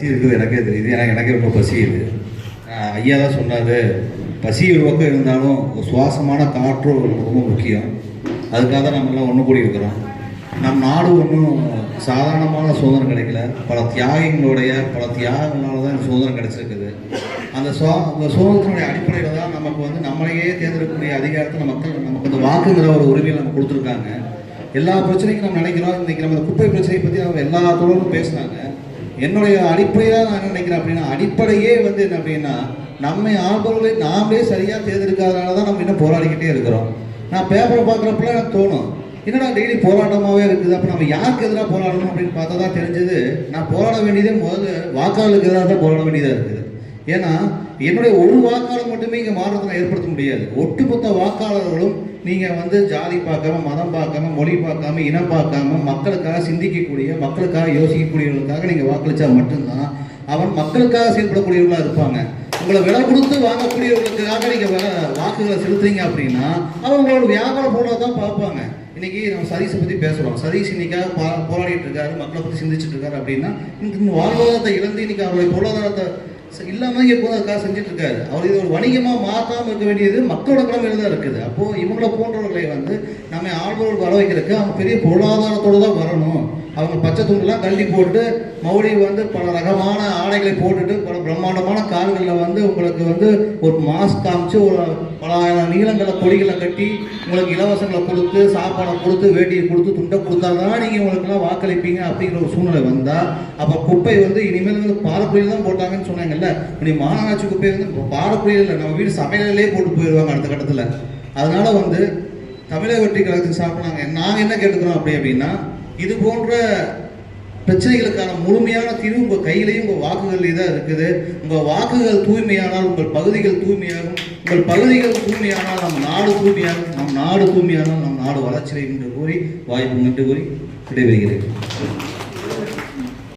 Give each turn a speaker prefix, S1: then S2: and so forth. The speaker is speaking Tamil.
S1: பசி இருக்குது எனக்கே தெரியுது. ஏன்னா எனக்கே ரொம்ப பசியுது. ஐயா தான் சொன்னார் பசி ஒரு பக்கம் இருந்தாலும் சுவாசமான காற்றும் ரொம்ப முக்கியம். அதுக்காக தான் நம்மளாம் ஒன்று கூடி இருக்கிறோம் நம் நாடு ஒன்றும் சாதாரணமான சுதந்திரம் கிடைக்கல. பல தியாகங்களுடைய பல தியாகங்களால தான் சுதந்திரம் கிடைச்சிருக்குது. அந்த சுவா அந்த சுதந்திரத்தினுடைய அடிப்படையில் தான் நமக்கு வந்து நம்மளையே தேர்ந்தெடுக்கக்கூடிய அதிகாரத்தை மக்கள் நமக்கு அந்த வாக்குங்கிற ஒரு உரிமையை நம்ம கொடுத்துருக்காங்க. எல்லா பிரச்சனைக்கும் நம்ம நினைக்கிறோம். இன்றைக்கி நம்ம குப்பை பிரச்சனையை பற்றி அவங்க எல்லா தொடர்பும் பேசுனாங்க என்னுடைய அடிப்படையாக நான் நினைக்கிறேன் அப்படின்னா அடிப்படையே வந்து என்ன அப்படின்னா நம்மை ஆண்பவர்களை நாமளே சரியாக தேர்ந்தெடுக்காதனால தான் நம்ம இன்னும் போராடிக்கிட்டே இருக்கிறோம். நான் பேப்பரை பார்க்குறப்பல எனக்கு தோணும் என்னடா டெய்லி போராட்டமாகவே இருக்குது அப்போ நம்ம யாருக்கு எதிராக போராடணும் அப்படின்னு பார்த்தா தான் தெரிஞ்சது நான் போராட வேண்டியதே முதல்ல வாக்காளருக்கு எதிராக தான் போராட வேண்டியதாக இருக்குது. ஏன்னா என்னுடைய ஒரு வாக்காளர் மட்டுமே இங்கே மாற்றத்தை ஏற்படுத்த முடியாது. ஒட்டுமொத்த வாக்காளர்களும் நீங்கள் வந்து ஜாதி பார்க்காம மதம் பார்க்காம மொழி பார்க்காம இனம் பார்க்காம மக்களுக்காக சிந்திக்கக்கூடிய மக்களுக்காக யோசிக்கக்கூடியவர்களுக்காக நீங்கள் வாக்களித்தா மட்டும்தான் அவன் மக்களுக்காக செயல்படக்கூடியவர்களாக இருப்பாங்க. உங்களை விலை கொடுத்து வாங்கக்கூடியவர்களுக்காக நீங்கள் வாக்குகளை செலுத்துறீங்க அப்படின்னா அவன் உங்களோட வியாபாரம் போட தான் பார்ப்பாங்க. இன்னைக்கு நம்ம சதீஷை பற்றி பேசுகிறோம் சதீஷ் இன்னைக்காக பா போராடிட்டு இருக்காரு மக்களை பற்றி சிந்திச்சுட்டு இருக்காரு அப்படின்னா இன்னைக்கு வாழ்வாதாரத்தை இழந்து இன்னைக்கு அவருடைய பொருளாதாரத்தை இல்லாமல் இல்லாம இங்கே போதும் அதுக்காக செஞ்சுட்டு இருக்காரு. அவர் இது ஒரு வணிகமாக மாற்றாம இருக்க வேண்டியது மக்களோட கடமையில தான் இருக்குது. அப்போ இவங்கள போன்றவர்களை வந்து நம்ம ஆள்வர்கள் வர வைக்கிறதுக்கு அவங்க பெரிய பொருளாதாரத்தோட தான் வரணும். அவங்க பச்சை துண்டுலாம் கழட்டி போட்டு மௌடி வந்து பல ரகமான ஆடைகளை போட்டுட்டு பல பிரம்மாண்டமான கார்களில் வந்து உங்களுக்கு வந்து ஒரு மாஸ்க் காமிச்சு ஒரு பல ஆயிரம் நீளங்களை கொடிகளை கட்டி உங்களுக்கு இலவசங்களை கொடுத்து சாப்பாடை கொடுத்து வேட்டியை கொடுத்து துண்டை கொடுத்தா தான் நீங்கள் உங்களுக்குலாம் வாக்களிப்பீங்க அப்படிங்கிற ஒரு சூழ்நிலை வந்தால் அப்போ குப்பை வந்து இனிமேல் வந்து பாரக்குடியில் தான் போட்டாங்கன்னு சொன்னாங்கல்ல? இப்படி மாநகராட்சி குப்பை வந்து இப்போ இல்லை நம்ம வீடு சமையலே போட்டு போயிடுவாங்க அடுத்த கட்டத்தில். அதனால் வந்து தமிழக வெற்றி கழகத்துக்கு சாப்பிட்றாங்க நாங்கள் என்ன கேட்டுக்கிறோம் அப்படி அப்படின்னா இது போன்ற பிரச்சனைகளுக்கான முழுமையான தீர்வு உங்கள் கையிலையும் உங்கள் வாக்குகள்லேயே தான் இருக்குது. உங்கள் வாக்குகள் தூய்மையானால் உங்கள் பகுதிகள் தூய்மையாகும். உங்கள் பகுதிகள் தூய்மையானால் நம் நாடு தூய்மையாகும். நம் நாடு தூய்மையானால் நம் நாடு வளர்ச்சியை என்று கூறி வாய்ப்பு நன்றி கூறி விடைபெறுகிறேன்.